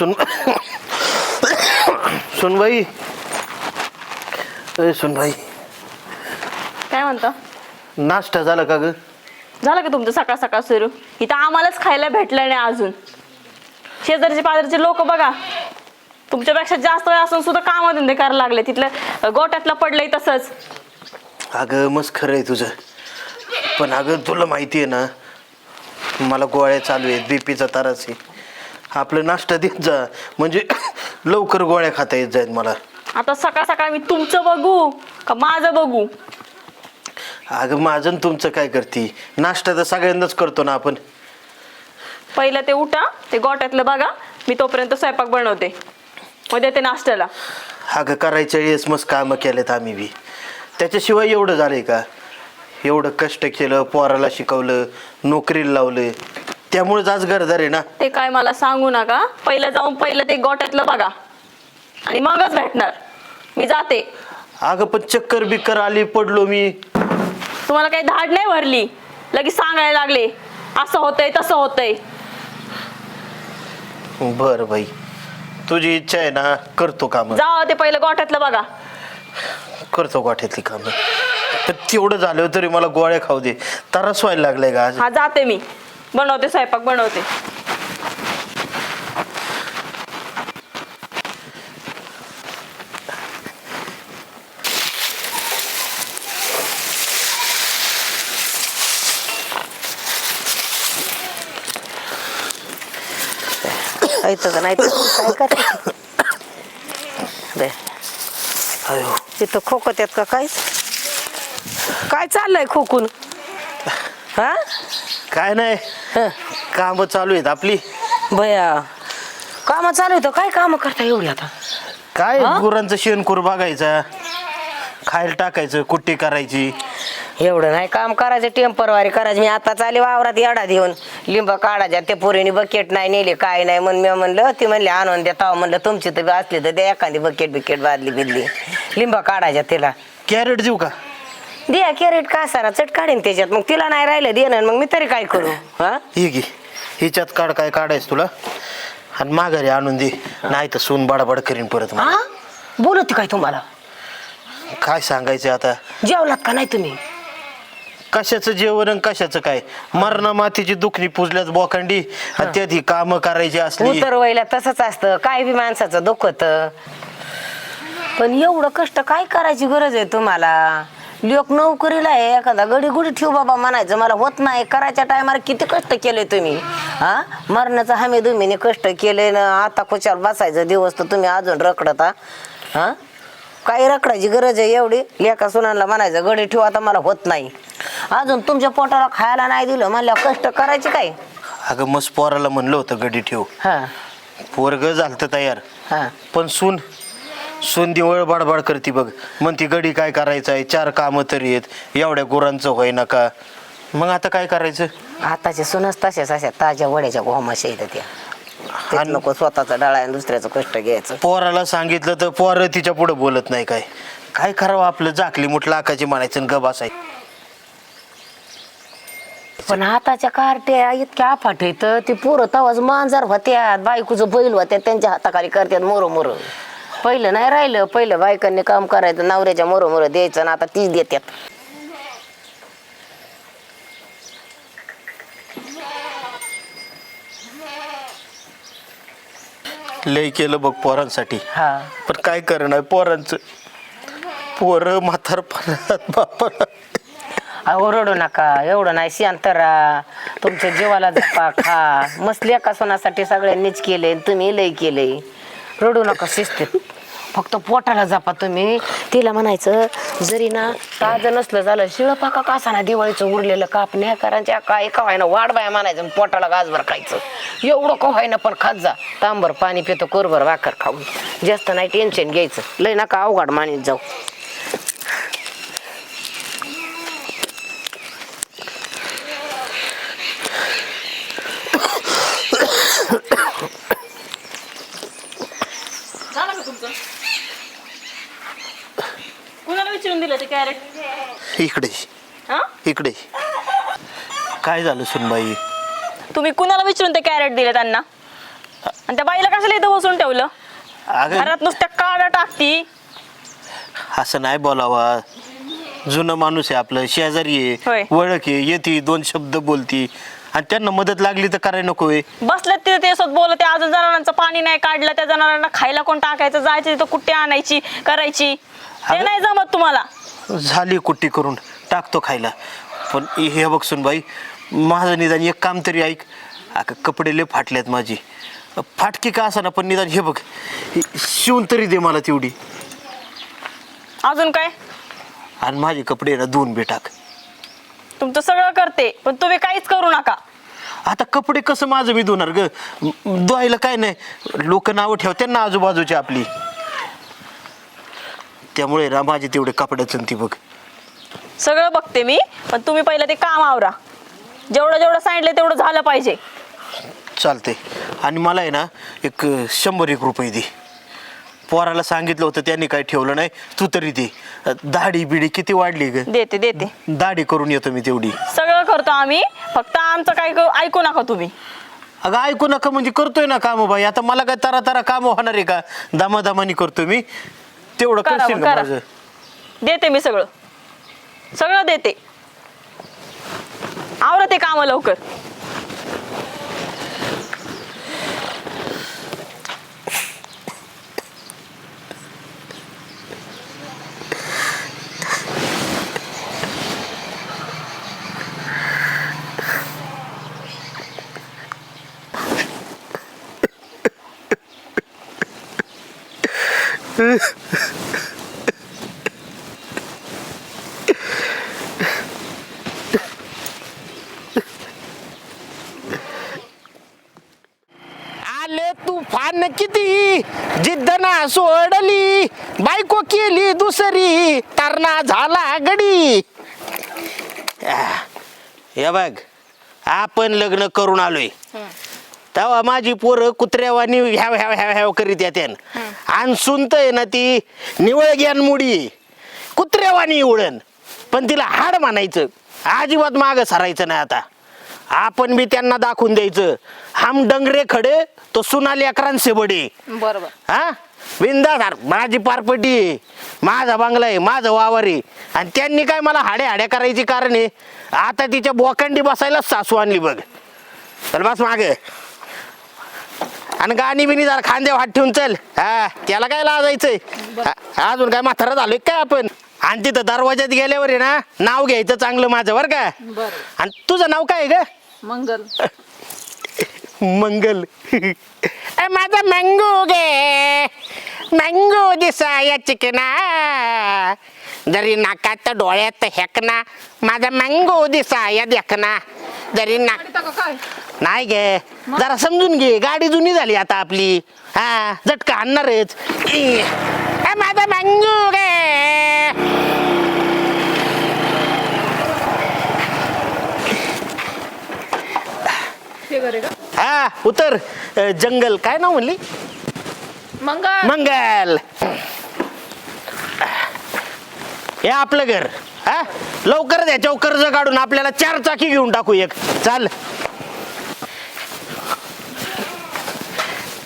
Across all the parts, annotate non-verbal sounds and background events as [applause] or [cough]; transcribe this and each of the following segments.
सुन सुनबाई ए सुनबाई काय म्हणता? नाश्ता झाला का ग? झालं का तुमचं? सकाळ सकाळ सुरू. इथं आम्हालाच खायला भेटलं नाही अजून. शेजारचे पाजारचे लोक बघा. तुमच्यापेक्षा जास्त वेळ असून सुद्धा काम धंदे करायला लागले. तिथलं गोट्यातलं पडलंय तसंच. अगं मस्त खरं आहे तुझं. पण अगं तुला माहिती आहे ना मला गोळ्या चालू आहेत. बीपीचा त्रास आहे. आपलं नाश्ता देत जा. म्हणजे [coughs] लवकर गोळ्या खाता येत जाईल मला. आता सकाळ सकाळ मी तुमचं बघू का माझं बघू? अगं माझं आणि तुमचं काय करते? नाश्ता तर सगळ्यांनाच करतो ना आपण. पहिलं ते उठा ते गोट्यातलं बघा. मी तोपर्यंत स्वयंपाक बनवते. मग देते नाश्त्याला. अगं करायच्या वेळेस मस्त कामं केलेत आम्ही बी. त्याच्याशिवाय एवढं झालंय का? एवढं कष्ट केलं पोराला शिकवलं नोकरीला लावलं. त्यामुळेच आज गरदार आहे ना. ते काय मला सांगू नका. पहिलं जाऊन पहिलं ते गोट्यातलं बघा. आणि मगच भेटणार. मी जाते. अगं पण चक्कर बिक्कर आली पडलो मी. तुम्हाला काही धाड नाही भरली. लगेच सांगायला लागले. असं होतंय तसं होतंय. बरं बाई. तुझी इच्छा आहे ना करतो काम. जा ते पहिलं गोठ्यातलं बघा. करतो गोठ्यातली कामं. पण तेवढं झालं तरी मला गोळ्या खाऊ दे. त्रास व्हायला लागलाय का आज. हा जाते मी. बनवते स्वयंपाक बनवते. ऐकतं का? नाही तर काय तिथं खोकत आहेत का काय? काय चाललंय खोकून? हा? काय नाही. कामं चालू आहेत आपली. बया काम चालू होतं काय काम करता एवढी आता? काय हा? गुरांचं शेणखूर बघायचा खायला टाकायचं कुट्टी करायची. एवढं नाही काम करायचं टेम्परवारी करायचं. मी आता चाले वावरात येडा देऊन. लिंब काढायच्या ते पोरीने बकेट नाही नेले काय नाही म्हणून मी म्हणलं ती म्हणली आणून द्या तेव्हा म्हणलं तुमची तर असली तर द्या एखादी बकेट बिकेट बादली बिदली लिंब काढायच्या तिला कॅरेट देऊ का? द्या कॅरेट का सारा? चट काढीन त्याच्यात. मग तिला नाही राहिलं देणं मग मी तरी काय करू? हा? ही घे. हिच्यात काढ काय काढायचं तुला? आणि माघारी आणून दे. नाही तर सून बडाबड करीन परत मला. हा? बोलत काय तुम्हाला? काय सांगायचं आता? जेवलात का नाही तुम्ही? कशाचं जेवण आणि कशाचं काय? मरणा मातीची दुखणी पुजल्याच बोखंडी. आणि त्यात ही कामं करायची असली. उतरवायला तसंच असतं. काय बी माणसाचं दुखत. पण एवढं कष्ट काय करायची गरज आहे तुम्हाला? लोक नोकरीला आहे एखादा गडी गुडी ठेव बाबा म्हणायचं. मला होत नाही करायच्या टायमाला किती कष्ट केले तुम्ही? हा? मरणाचं हमी तुम्ही कष्ट केले ना आता खुशाल बसायचं दिवस तर तुम्ही अजून रखडता. हा? काही रखडायची गरज आहे एवढी? लेका सुनांना म्हणायचं गडी ठेव आता मला होत नाही. अजून तुमच्या पोटाला खायला नाही दिलं म्हणल्यावर कष्ट करायचे काय? अगं मस्त पोराला म्हणलं होतं गडी ठेव. हा. पोरग झालतं तयार. हा. पण सून दिवळ बडबड करते बघ. मग ती गडी काय करायचं आहे चार कामं तरी आहेत. एवढ्या गुरांचं होय नका मग आता काय करायचं? आताचे सुनच तशाच अशा ताज्या वड्याच्या गोमाशा येतात त्या. आणि- नको स्वतःचा डाळा आणि दुसऱ्याचं कष्ट घ्यायचं. पोराला सांगितलं तर पोरं तिच्या पुढे बोलत नाही काय? काय करावं आपलं? जाकली मुठ लाखाची म्हणायचं गप असायचं पण आताच्या कार्ट्या इतक्या आफाट येत ती पोरं तवाच मांजार होत्यात बायकोचं बैल होत्यात त्यांच्या हाताखाली करतात मोर मोर. पहिलं नाही राहिलं पहिलं बायकांनी काम करायचं नवऱ्याच्या मोर मोर द्यायचं आणि आता तीच देतात लय केलं बघ पोरांसाठी. हा. पण काय करणार पोरांचं? पोरं म्हातारपणात बापाला अहो रडू नका. एवढं नाही शांतरा तुमच्या जीवाला जपा खा. मस्त लेका सोनासाठी सगळ्यांनीच केले तुम्ही लय केले रडू नका शिस्तीत. फक्त पोटाला जपा तुम्ही. तिला म्हणायचं जरी ना ताजं नसलं झालं शिळ पाका कासाना दिवाळीचं उरलेलं कापण्या करायच्या काय का व्हायना वाढ बाया म्हणायचं आणि पोटाला गाजभर खायचं. एवढं का व्हायना पण खात जा. तांबर पाणी पितो कोरभर वाकर खाऊन. जास्त नाही टेन्शन घ्यायचं. लय नका अवघड मानित जाऊ झालं का तुमचं दिलं ते कॅरेट इकडे. हा? इकडे. काय झालं सुनबाई? तुम्ही कुणाला विचारून ते कॅरेट दिले त्यांना? आणि त्या बाईला कशाला इथं बसून ठेवलं? अगं घरात नुसत्या काढा टाकती. असं नाही बोलावा. जुनं माणूस आहे आपलं शेजारी होय. आहे ओळख आहे येते दोन शब्द बोलती. आणि त्यांना मदत लागली तर करायला नको बसल्यात तिथे ते सोबत बोलत अजून जनावरांचं पाणी नाही काढलं त्या जनावरांना खायला कोण टाकायचं? जायचं तिथं कुट्टी आणायची करायची. ते अगं- नाही जमत तुम्हाला. झाली कुट्टी करून टाकतो खायला. पण हे बघ बाई माझं निदान एक काम तरी ऐक. अगं कपडे लय फाटलेत माझी. फाटकी का असा ना पण निदान हे बघ हे शिवून तरी दे मला तेवढी. अजून काय? आणि माझे कपडे ना धुवून बे टाक. तुमचं सगळं करते पण तुम्ही काहीच करू नका. आता कपडे कसं माझं मी धुणार ग? धुवायला काय नाही. लोक नावं ठेवते ना आजूबाजूची आपली. त्यामुळे ना माझे तेवढे कपड्याचं ती बघ. सगळं बघते मी पण तुम्ही पहिलं ते काम आवरा. जेवढं जेवढं सांगितलं तेवढं झालं पाहिजे. चालते आणि मला आहे ना एक शंभर एक रुपये दे. पोराला सांगितलं होतं त्यांनी काही ठेवलं नाही. तू तरी दे. दाढी बिडी किती वाढली ग? देते देते. दाढी करून येतो मी तेवढी. सगळं करतो आम्ही. फक्त आमचं काय क- ऐकू नका तुम्ही. अगं ऐकू नका म्हणजे करतोय ना काम बाई. आता मला काय तारा तारा काम होणार आहे का? दमादमानी करतोय मी. तेवढं करा करशील मग, का करा. माझं? देते मी सगळं. सगळं देते. आवरा ते काम लवकर. आले तुफान किती? जिद्द ना सोडली बायको केली दुसरी तरणा झाला गडी. हे बघ आपण लग्न करून आलोय. तेव्हा माझी पोरं कुत्र्यावानी ह्याव ह्याव ह्याव ह्याव करीत येत्यान. आणि सुनत आहे ना ती. निवळ ज्ञान मुडी. कुत्र्यावानी उडण पण तिला हाड मानायचं. अजिबात माग सरायचं नाही आता. आपण बी त्यांना दाखवून द्यायचं. हम डंगरे खडे तो सुनाली अकरांशे बडे बरोबर. हा? बिंदाधार. माझी पारपटी आहे. माझा बांगला आहे. माझं वावर आहे. आणि त्यांनी काय मला हाड्या हाड्या करायची कारण आहे? आता तिच्या बोकांडी बसायला सासू आणली बघ. चल बस मागे. आणि गाणी बिनी जरा खांदे हात ठेवून चल. हा त्याला काय लाजायचंय? हा, अजून काय म्हातारा झालोय काय आपण? आणि तिथं दरवाज्यात गेल्यावर आहे ना नाव घ्यायचं चांगलं माझं बरं का? आणि तुझं नाव काय ग? मंगल. [laughs] मंगल. ए, माझा मँगो गे. मँगो दिसाया चिकना. जरी नाकात डोळ्यात हेकना माझा मँगो दिसाया देखना. जरी नाक नाही गे. जरा समजून घे. गाडी जुनी झाली आता आपली. हा झटका आणणारच. ए, माझा मँगो गे. हा उतर. अ, जंगल. काय नाव म्हणली? मंगल. मंगल. हे आपलं घर. हा? लवकरच याच्यावर कर्ज काढून आपल्याला चार चाकी घेऊन टाकू एक. चाल.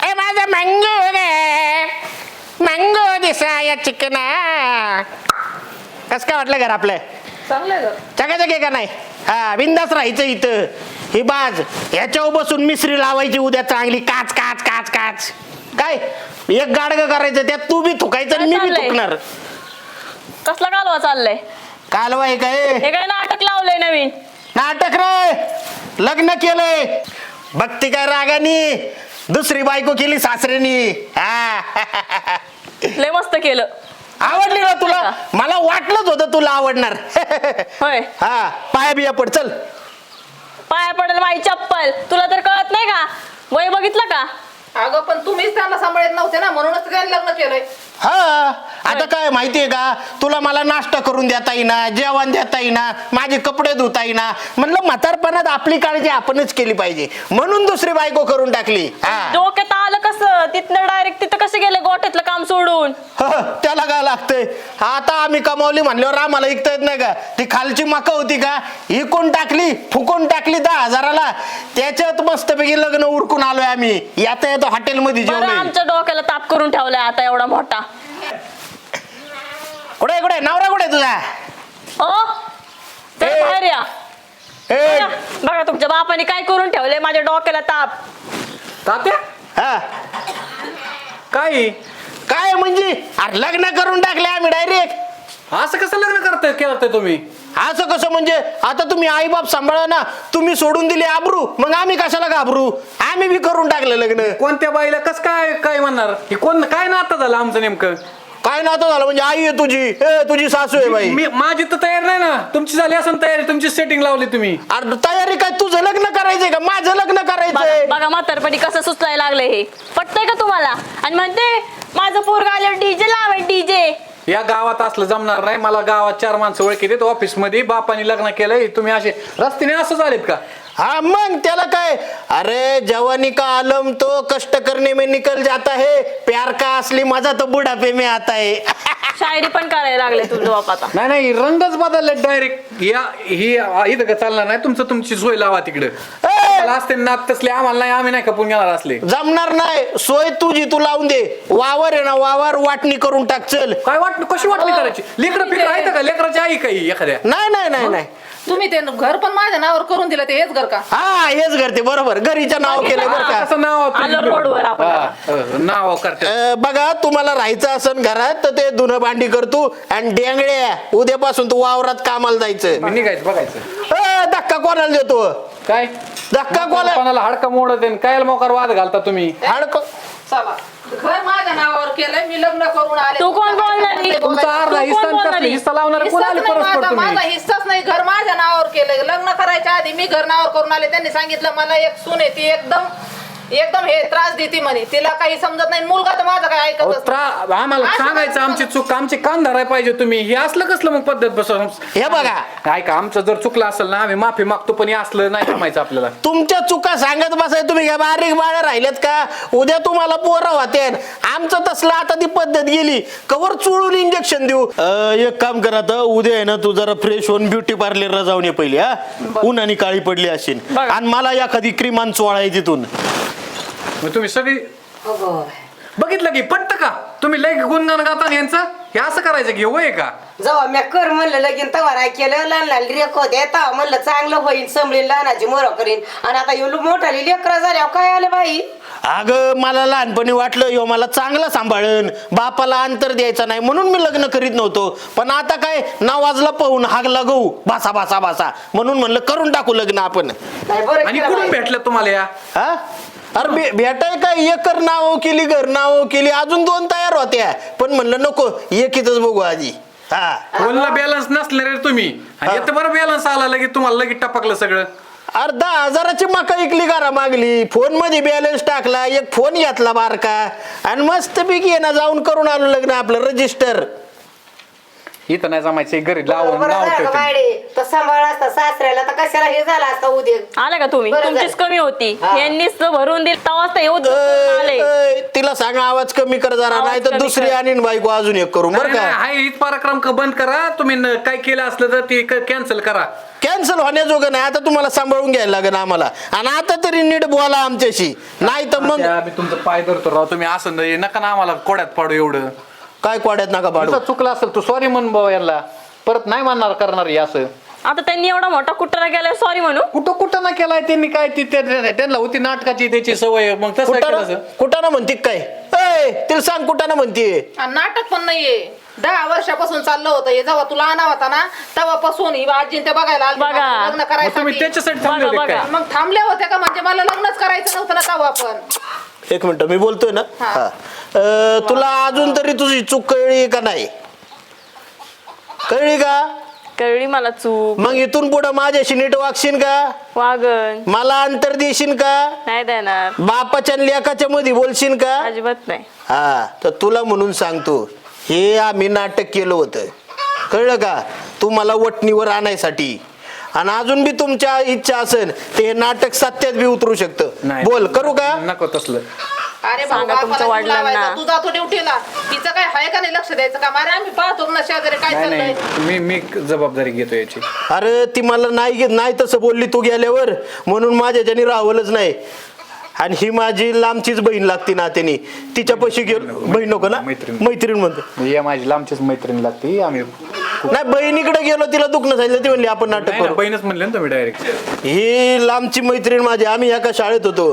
ए माझा मँगो मँगो दिसाया चिकना. कस काय वाटलं घर आपलं? चकाचक आहे का नाही? हा बिंदास राहायचं इथं. ही बाज ह्याच्यावर बसून मिसरी लावायची उद्या चांगली. काच काच काच काच. काय? एक गाडग करायचं त्यात तू बी थुकायचं आणि मी बी चाललंय? थुकणार. कसला कालवा चाललंय? कालवा आहे काय? हे काय नाटक लावलंय नवीन? नाटक रे! लग्न केलंय. भक्ती काय रागानी? दुसरी बायको केली सासऱ्यानी. हा. लय मस्त केलं. आवडली ना तुला? तुला आवडणार. होय. हा पाया बिया पड चल. पाया पडेल माझी चप्पल. तुला तर कळत नाही का? वय बघितलं का? अगं पण तुम्हीच त्यांना सांभाळत नव्हते ना म्हणूनच त्यांनी लग्न केलंय. हा आता काय माहितीये का? तुला मला नाश्ता करून देता येईना जेवण देता येईना माझे कपडे धुता येईना. म्हणलं म्हातारपणात आपली काळजी आपणच केली पाहिजे. म्हणून दुसरी बायको करून टाकली. हा. डोक्यात आलं कसं? तिथनं डायरेक्ट तिथं कसे गेले गोठ्यातलं काम सोडून? त्याला काय लागतंय? आता आम्ही कमावली म्हणल्यावर आम्हाला ऐकता येत नाही का? ती खालची मका होती का? इकून टाकली फुकून टाकली दहा हजाराला. त्याच्यात मस्तपैकी लग्न उरकून आलोय आम्ही. येता येतो हॉटेलमध्ये बरं जेवण आमच्या डोक्याला ताप करून ठेवलाय आता एवढा मोठा. कुठे कुठे? नवरा कुठे तुझा? ओ चला ए. बाहेर या ए, बघा, बघा तुमच्या बापाने काय करून ठेवलंय माझ्या डोक्याला ताप? तात्या? हा. काय? काय म्हणजे? अरे लग्न करून टाकले आम्ही डायरेक्ट असं कसं लग्न करताय केलं तुम्ही? असं कसं म्हणजे? आता तुम्ही आई बाप सांभाळा ना. तुम्ही सोडून दिले आबरू. मग आम्ही कशाला घाबरू? आम्ही बी करून टाकलं लग्न. कोणत्या बाईला कस काय काय म्हणणार? हे कोण काय नातं झालं आमचं नेमकं? काय नातं झालं? म्हणजे आई आहे तुझी. ए तुझी सासू आहे बाई. मी माझी तर तयार नाही ना. तुमची झाली असं तयारी तुमची सेटिंग लावली तुम्ही. अरे तयारी काय? तुझं लग्न करायचंय का? माझं लग्न करायचंय. बघा बघा म्हातारपणी कसं सुचलायला लागलंय हे. पटतंय का तुम्हाला? आणि म्हणते माझं पोरग आल्यावर डीजे लावे डीजे या गावात असलं जमणार नाही. मला गावात चार माणसं ओळखी देत ऑफिसमध्ये बापाने लग्न केलंय. तुम्ही असे रस्त्याने असं झालेत का? हा मग त्याला काय? अरे जवानी का आलम तो? कष्ट करने में निकल जाता है प्यार का असली मजा तो बुढ़ापे में आता है शायरी पण करायला लागले तुझं बाप आता नाही नाही रंगच बदलले डायरेक्ट या ही इथं का चालणार नाही? तुमचं तुमची सोय लावा तिकडे. असते नात तसले आम्हाला नाही आम्ही नाही खपून घेणार असले. जमणार नाही. सोय तुझी तू लावून दे. वावर आहे ना वावर वाटणी करून टाक चल. काय वाट कशी वाटली करायची? लेकरं फिकर आहेत का? लेकराची आई काही एखाद्या? नाही नाही नाही नाही. तुम्ही ते घर पण माझ्या नावावर करून दिलं ते हेच घर का? हा हेच करते बरोबर. घरीचं नाव केलं बरं का. असं नाव आलं रोडवर आपण. हा, नाव करते. अं, बघा तुम्हाला राहायचं असन घरात तर ते धुणं भांडी करतो आणि डेंगळ्या उद्यापासून तू वावरात कामाला जायचं. मी निघायचं बघायचं. अं, धक्का कोणाला देतो? काय? धक्का कोणाला? कोणाला हाडका मोडत काय मोकार वाद घालता तुम्ही? हाडको चला. घर माझ्या नावावर केलंय मी लग्न करून आले. तू कोण बोलणारी? तुमचा अर्धा तू हिस्सा कोण आणि कसले बोलणारी? हिस्सा लावणार कोण हिस्साच आली नाही परस्पर माझा माझा तुम्ही हिस्साच नाही घर माझ्या नावावर केलंय. लग्न करायच्या आधी मी घर नावावर करून आले. त्यांनी सांगितलं मला एक सून आहे ती एकदम एकदम हे त्रास देते म्हणे. तिला काही समजत नाही. मुलगा तर माझा काय अहो, त्रा- आम्हाला असं सांगायचं कसं आमची चूक आमची कान धरायला पाहिजे तुम्ही. हे असलं कसलं मग पद्धत बस हे बघा. ऐका आमचं जर चुकलं असेल ना आम्ही माफी मागतो पण हे असलं नाही जमायचं आपल्याला. तुमच्या चुका सांगत बसाय तुम्ही. का बारीक बाळ राहिलेत का? उद्या तुम्हाला पोरं होते आमचं तसलं आता ती पद्धत गेली. कवर चोळून इंजेक्शन देऊ. अं, एक काम कर आता. उद्या आहे ना तू जरा फ्रेश होऊन ब्युटी पार्लरला जाऊन ये पहिली हा. उन्हाने काळी पडली असेल. बघा. आणि मला एखादी क्रीमान चोळाय तिथून. मग तुम्ही सगळी बघितलं की पटत का? तुम्ही लय गुणगान गाता यांचं? हे असं करायचं की हे वय का? जेव्हा मी कर म्हणलं लगीन तवा नाही केलं लहान लहान लेख होते. तेव्हा म्हणलं चांगलं होईल संभळीन लहानाची मोर करीन. आणि आता एवढं मोठाली लेकरं झाल्यावर काय आलं बाई? अगं मला लहानपणी वाटलं यो मला चांगला सांभाळन. बापाला अंतर द्यायचं नाही म्हणून मी लग्न करीत नव्हतो. पण आता काय नावाजला पाहून हागला गहू भासा भासा भासा. म्हणून म्हणलं करून टाकू लग्न आपण. नाही बरं आणि केलं कुठून बाई. भेटलं तुम्हाला या? हा? अरे भे- भेटाय काय एकर नाव केली घर नाव केली. अजून दोन तयार होत्या. पण म्हणलं नको एकीतच बघू आधी. हा. फोनला बॅलन्स नसले रे तुम्ही. आणि बरं बॅलन्स आला लगेच तुम्हाला लगेच टपकलं सगळं. अरे दहा हजाराची मका इकली करा मागली. फोनमध्ये बॅलन्स टाकला. एक फोन घेतला बारका. आणि मस्त पैकी ना जाऊन करून आलो लग्न आपलं रजिस्टर इथं नाही जमायचं घरी लावून बरं नाव झालं का ठेवते. बाई तर सांभाळ असता सासऱ्याला तर कशाला हे झालं असतं उद्या आले का तुम्ही? बरं तुमचीच. कमी होती. हा. यांनीच तर भरून दिली. तेव्हाच तर येऊ आले. तिला सांगा आवाज कमी कर जरा आवाज नाही तर कमी दुसरी कर. आणि बायको अजून एक करू बरं का? हाय हीच पराक्रम क- बंद करा. तुम्ही न- काय केलं असलं तर ते कॅन्सल करा. कॅन्सल होण्याजोगं नाही. आता तुम्हाला सांभाळून घ्यायला लागेल आम्हाला. आणि आता तरी नीट बोला आमच्याशी. नाही तर मग त्या, मी तुमचं पाय धरतो राव. तुम्ही असं नाही, नका ना आम्हाला कोड्यात पाडू एवढं. काय कोड्यात नका पाडू. तुझं चुकलं असेल तू सॉरी म्हण बाबा याला. परत नाही म्हणणार करणार हे असं. आता त्यांनी एवढा मोठा कुठरा गेलाय सॉरी म्हणू? कुठं कुठं ना केलाय त्यांनी काय ती त्या- त्यांना होती नाटकाची त्याची सवय मग तसं केलं असं. कुठाना कुठाना म्हणते काय? तिला सांग कुठाना म्हणते. आणि नाटक पण नाहीये. दहा वर्षापासून चाललं होतं. हे जेव्हा तुला आणा होता ना तेव्हापासून ही आजी ते बघायला आली बघा. लग्न मग तुम्ही करायसाठी. त्याच्यासाठी थांबले होते बघा, काय? बघा. मग थांबले होते का? म्हणजे मला लग्नच करायचं नव्हतं ना तेव्हा पण एक मिनिट मी बोलतोय ना? हा. अं, तुला अजून तरी तुझी चूक कळली का नाही? कळली का? कळली मला चूक. मग इथून पुढं माझ्याशी नीट वागशील का? वागण मला अंतर देशील का? नाही देणार. बापाच्या आणि लेकाच्या मध्ये बोलशील का? अजिबात नाही. हा तर तुला म्हणून सांगतो हे आम्ही नाटक केलं होतं. कळलं का? तू मला वटणीवर आणायसाठी आणि अजून बी तुमच्या इच्छा असेल ते हे नाटक सत्यात बी उतरू शकतं. नाही. बोल करू का? नको तसलं. अरे सांगा तुमच्या बापाला जीव लावायचा. वडिलांना तू जातो ड्युटीला. तिचं काय आहे का नाही लक्ष द्यायचं का अरे आम्ही पाहतो ना शेजारी काय नाही चाललंय. नाही. मी मी जबाबदारी घेतो याची. अरे ती मला नाही घेत नाही तसं बोलली तू गेल्यावर. म्हणून माझ्याच्यानी राहवलंच नाही. आणि ही माझी लांबचीच बहीण लागती ना त्यांनी तिच्या पैसे गेलो बहीण नको ना? मैत्रीण. मैत्रीण म्हणतो. म्हणजे या माझी लांबचीच मैत्रीण लागते. आम्ही नाही बहिणीकडे गेलो तिला दुखणं सांगितलं ती म्हणली आपण नाटक नाही ना, करू. बहीणच म्हणले ना तुम्ही डायरेक्ट ही लांबची मैत्रीण माझी आम्ही एका शाळेत होतो.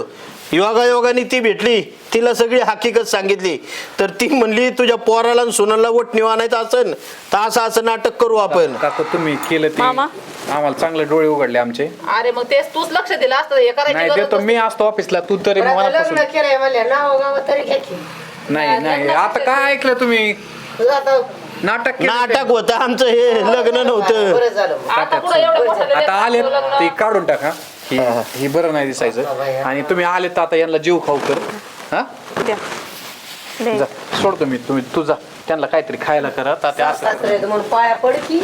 योगा योगाने ती भेटली. तिला सगळी हकीकत सांगितली. तर ती म्हणली तुझ्या पोराला आणि सोनाला वटणी आणायचं असन तर असं असं नाटक करू आपण. काका तुम्ही केलं ते? मामा? आम्हाला चांगले डोळे उघडले आमचे. अरे मग तेच तूच लक्ष दिलं असतं हे करायची नाही गरज देतो मी असतो ऑफिसला तू तरी लग्न केलंय म्हणल्या नाव गाव तरी घ्या की. नाही नाही आता काय ऐकलं तुम्ही? तुझं आता नाटक केलं ते. नाटक होतं आमचं हे लग्न नव्हतं. बरं झालं. आता पुढे एवढं मोठं आता लेकरं आले लग्न- ते काढून टाका. ही ही बरं नाही दिसायचं. आणि तुम्ही आले तर आता यांना जीव खाऊ कर. हा? द्या. जा. सोडतो मी. तुम्ही तू जा. त्यांना काहीतरी खायला करा. तात्या असं म्हणून पाया पड की.